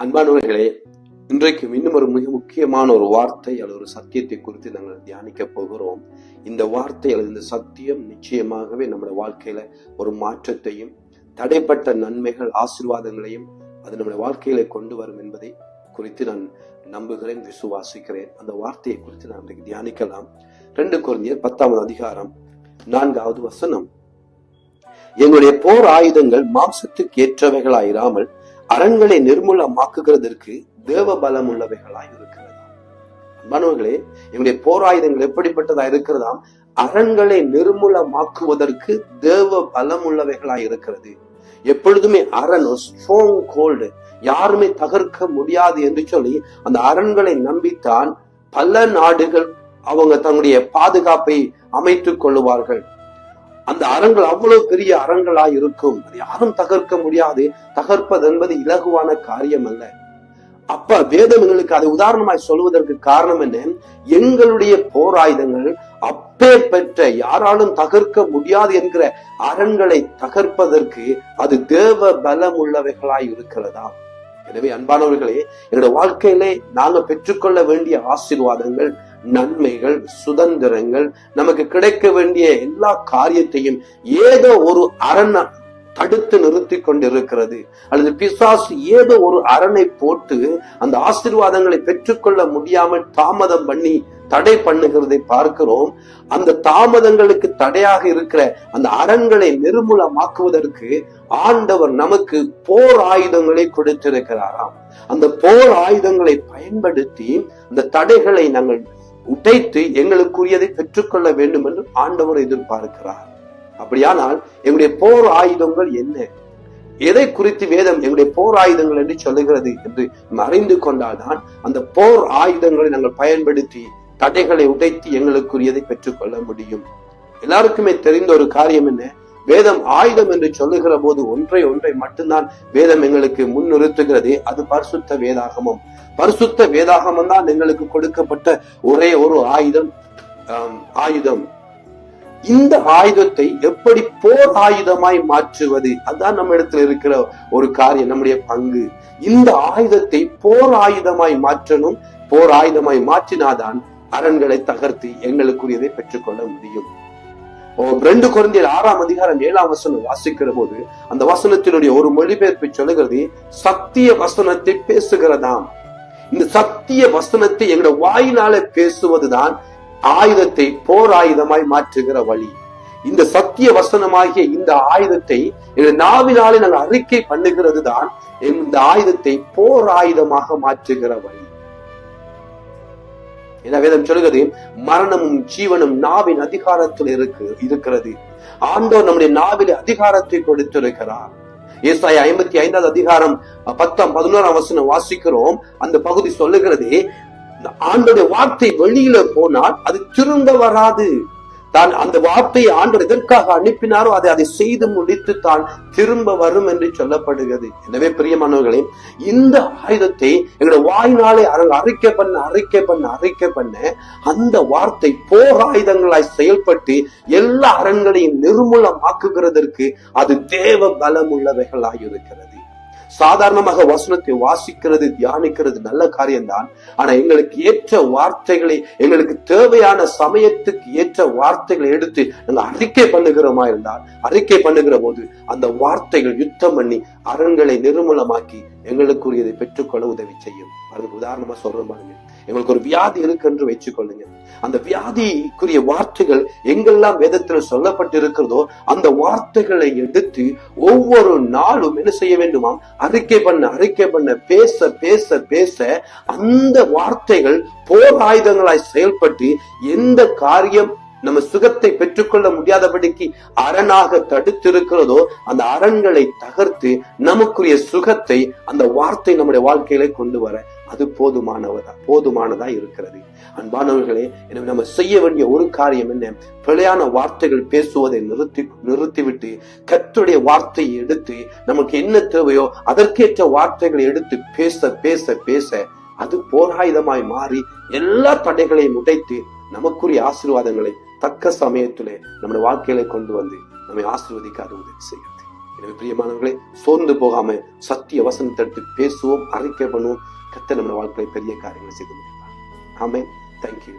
அன்பானவர்களே இன்றைக்கும் இன்னும் ஒரு மிக முக்கியமான ஒரு வார்த்தை அல்லது ஒரு சத்தியத்தை குறித்து நாங்கள் தியானிக்க போகிறோம். இந்த வார்த்தை அல்லது இந்த சத்தியம் நிச்சயமாகவே நம்முடைய வாழ்க்கையில ஒரு மாற்றத்தையும் தடைப்பட்ட நன்மைகள் ஆசீர்வாதங்களையும் அது நம்முடைய வாழ்க்கையில கொண்டு வரும் என்பதை குறித்து நான் நம்புகிறேன் விசுவாசிக்கிறேன். அந்த வார்த்தையை குறித்து நான் இன்றைக்கு தியானிக்கலாம். ரெண்டு குழந்தையர் பத்தாவது அதிகாரம் நான்காவது வசனம். எங்களுடைய போர் ஆயுதங்கள் மாம்சத்துக்கு ஏற்றவைகளாயிராமல் அரண்களை நிர்மூலமாக்குகிறதற்கு தேவ பலம் உள்ளவைகளாய் இருக்கிறதா அன்பானவர்களே எங்களுடைய போராயுதங்கள் எப்படிப்பட்டதா இருக்கிறதாம்? அரண்களை நிர்மூலமாக்குவதற்கு தேவ பலம் உள்ளவைகளாய் இருக்கிறது. எப்பொழுதுமே அரண் ஸ்ட்ராங் கோல்டு யாருமே தகர்க்க முடியாது என்று சொல்லி அந்த அரண்களை நம்பித்தான் பல நாடுகள் அவங்க தன்னுடைய பாதுகாப்பை அமைத்துக் கொள்ளுவார்கள். அந்த அறங்கள் அவ்வளவு பெரிய அறங்களா இருக்கும்? அது யாரும் தகர்க்க முடியாது. தகர்ப்பது என்பது இலகுவான காரியம் அல்ல. அப்ப வேதம் எங்களுக்கு அதை உதாரணமாய் சொல்வதற்கு காரணம் என்ன? எங்களுடைய போர் ஆயுதங்கள் பெற்ற யாராலும் தகர்க்க முடியாது என்கிற அரண்களை தகர்ப்பதற்கு அது தேவ பலம் உள்ளவைகளாய் இருக்கிறதா? எனவே அன்பானவர்களே என்னோட வாழ்க்கையிலே நாங்க பெற்றுக்கொள்ள வேண்டிய ஆசீர்வாதங்கள் நன்மைகள் சுதந்திரங்கள் நமக்கு கிடைக்க வேண்டிய எல்லா காரியத்தையும் ஏதோ ஒரு அரண் தடுத்து நிறுத்தி கொண்டிருக்கிறது. அல்லது பிசாசு ஏதோ ஒரு அரணை போட்டு அந்த ஆசீர்வாதங்களை பெற்றுக்கொள்ள முடியாமல் தாமதம் பண்ணி தடை பண்ணுகிறதை பார்க்கிறோம். அந்த தாமதங்களுக்கு தடையாக இருக்கிற அந்த அரண்களை நிர்மூலமாக்குவதற்கு ஆண்டவர் நமக்கு போர் ஆயுதங்களை கொடுத்திருக்கிறாராம். அந்த போர் ஆயுதங்களை பயன்படுத்தி அந்த தடைகளை நாங்கள் உடைத்து எங்களுக்குரியதை பெற்றுக்கொள்ள வேண்டும் என்று ஆண்டவர் எதிர்பார்க்கிறார். அப்படியானால் எங்களுடைய போர் ஆயுதங்கள் என்ன? எதை குறித்து வேதம் எங்களுடைய போர் ஆயுதங்கள் என்று சொல்லுகிறது என்று அறிந்து கொண்டால்தான் அந்த போர் ஆயுதங்களை நாங்கள் பயன்படுத்தி தடைகளை உடைத்து எங்களுக்குரியதை பெற்றுக்கொள்ள முடியும். எல்லாருக்குமே தெரிந்த ஒரு காரியம் என்ன? வேதம் ஆயுதம் என்று சொல்லுகிற போது ஒன்றை ஒன்றை மட்டும்தான் வேதம் எங்களுக்கு முன்னிறுத்துகிறது. அது பரிசுத்த வேதாகமம். பரிசுத்த வேதாகமம் தான் எங்களுக்கு கொடுக்கப்பட்ட ஒரே ஒரு ஆயுதம். ஆயுதம். இந்த ஆயுதத்தை எப்படி போர் ஆயுதமாய் மாற்றுவது? அதுதான் நம்ம இடத்துல இருக்கிற ஒரு காரியம் நம்முடைய பங்கு. இந்த ஆயுதத்தை போர் ஆயுதமாய் மாற்றணும். போர் ஆயுதமாய் மாற்றினாதான் அரண்களை தகர்த்து எங்களுக்குரியதை பெற்றுக்கொள்ள முடியும். ரெண்டு குழந்தைகள் ஆறாம் அதிகாரம் ஏழாம் வசனம் வாசிக்கிற போது அந்த வசனத்தினுடைய ஒரு மொழிபெயர்ப்பை சொல்லுகிறது சத்திய வசனத்தை பேசுகிறதாம். இந்த சத்திய வசனத்தை எங்களோட வாயினால பேசுவதுதான் ஆயுதத்தை போர் ஆயுதமாய் மாற்றுகிற வழி. இந்த சத்திய வசனமாகிய இந்த ஆயுதத்தை எங்கள் நாவினாலே நாங்கள் அறிக்கை பண்ணுகிறது தான் இந்த ஆயுதத்தை போர் ஆயுதமாக மாற்றுகிற வழி. என வேதம் சொல்கிறது மரணமும் ஜீவனும் நாவின் அதிகாரத்தில் இருக்கு இருக்கிறது. ஆண்டோர் நம்முடைய நாவில் அதிகாரத்தை கொடுத்திருக்கிறார். ஏசாய ஐம்பத்தி ஐந்தாவது அதிகாரம் பத்தாம் பதினோராம் வசனம் வாசிக்கிறோம். அந்த பகுதி சொல்லுகிறது ஆண்டோடைய வார்த்தை வெளியில போனால் அது திரும்ப வராது. தான் அந்த வார்த்தையை ஆண்டவர் எதற்காக அனுப்பினாரோ அதை அதை செய்து முடித்து தான் திரும்ப வரும் என்று சொல்லப்படுகிறது. எனவே பிரியமானவர்களே இந்த ஆயுதத்தை எங்களோட வாய்நாளை அர- அறிக்கை பண்ண அறிக்கை பண்ண அறிக்கை பண்ண அந்த வார்த்தை போர் ஆயுதங்களாய் செயல்பட்டு எல்லா அரண்களையும் நிர்மூலமாக்குகிறதற்கு அது தேவ பலம் உள்ளவைகளாய் இருக்கிறது. சாதாரணமாக வசனத்தை வாசிக்கிறது தியானிக்கிறது நல்ல காரியம்தான். ஆனா எங்களுக்கு ஏற்ற வார்த்தைகளை எங்களுக்கு தேவையான சமயத்துக்கு ஏற்ற வார்த்தைகளை எடுத்து நாங்கள் அறிக்கை பண்ணுகிறோமா இருந்தால் அறிக்கை பண்ணுகிற போது அந்த வார்த்தைகள் யுத்தம் பண்ணி அறங்களை நிர்மூலமாக்கி எங்களுக்குரியதை பெற்றுக்கொள்ள உதவி செய்யும். அதுக்கு உதாரணமா சொல்ற பாருங்க. எங்களுக்கு ஒரு வியாதி இருக்கு என்று வச்சுக்கொள்ளுங்க அந்த வியாதிக்குரிய வார்த்தைகள் எங்கெல்லாம் வேதத்துல சொல்லப்பட்டிருக்கிறதோ அந்த வார்த்தைகளை எடுத்து ஒவ்வொரு நாளும் என்ன செய்ய வேண்டுமாம்? அறிக்கை பண்ண அறிக்கை பண்ண பேச பேச பேச அந்த வார்த்தைகள் போர் ஆயுதங்களாய் செயல்பட்டு எந்த காரியம் நம்ம சுகத்தை பெற்றுக்கொள்ள முடியாதபடிக்கு அரணாக தடுத்திருக்கிறதோ அந்த அரண்களை தகர்த்து நமக்குரிய சுகத்தை அந்த வார்த்தை நம்முடைய வாழ்க்கையில கொண்டு வர அது போதுமானவதா போதுமானதா இருக்கிறது. அன்பானவர்களே எனவே நம்ம செய்ய வேண்டிய ஒரு காரியம் என்ன? பிழையான வார்த்தைகள் பேசுவதை நிறுத்தி நிறுத்திவிட்டு கத்துடைய வார்த்தையை எடுத்து நமக்கு என்ன தேவையோ அதற்கேற்ற வார்த்தைகளை எடுத்து பேச பேச பேச அது போராயுதமாய் மாறி எல்லா தடைகளையும் உடைத்து நமக்குரிய ஆசீர்வாதங்களை தக்க சமயத்திலே நம்முடைய வாழ்க்கையில கொண்டு வந்து நம்மை ஆசீர்வதிக்க அது உதவி செய்கிறது எனவே பிரியமானவர்களே சோர்ந்து போகாம சத்திய வசனத்தை எடுத்து பேசுவோம் அறிக்கை பண்ணுவோம். கத்தை நம்ம வாழ்க்கையில பெரிய காரியங்களை செய்து முடிப்பார். ஆமென். தேங்க்யூ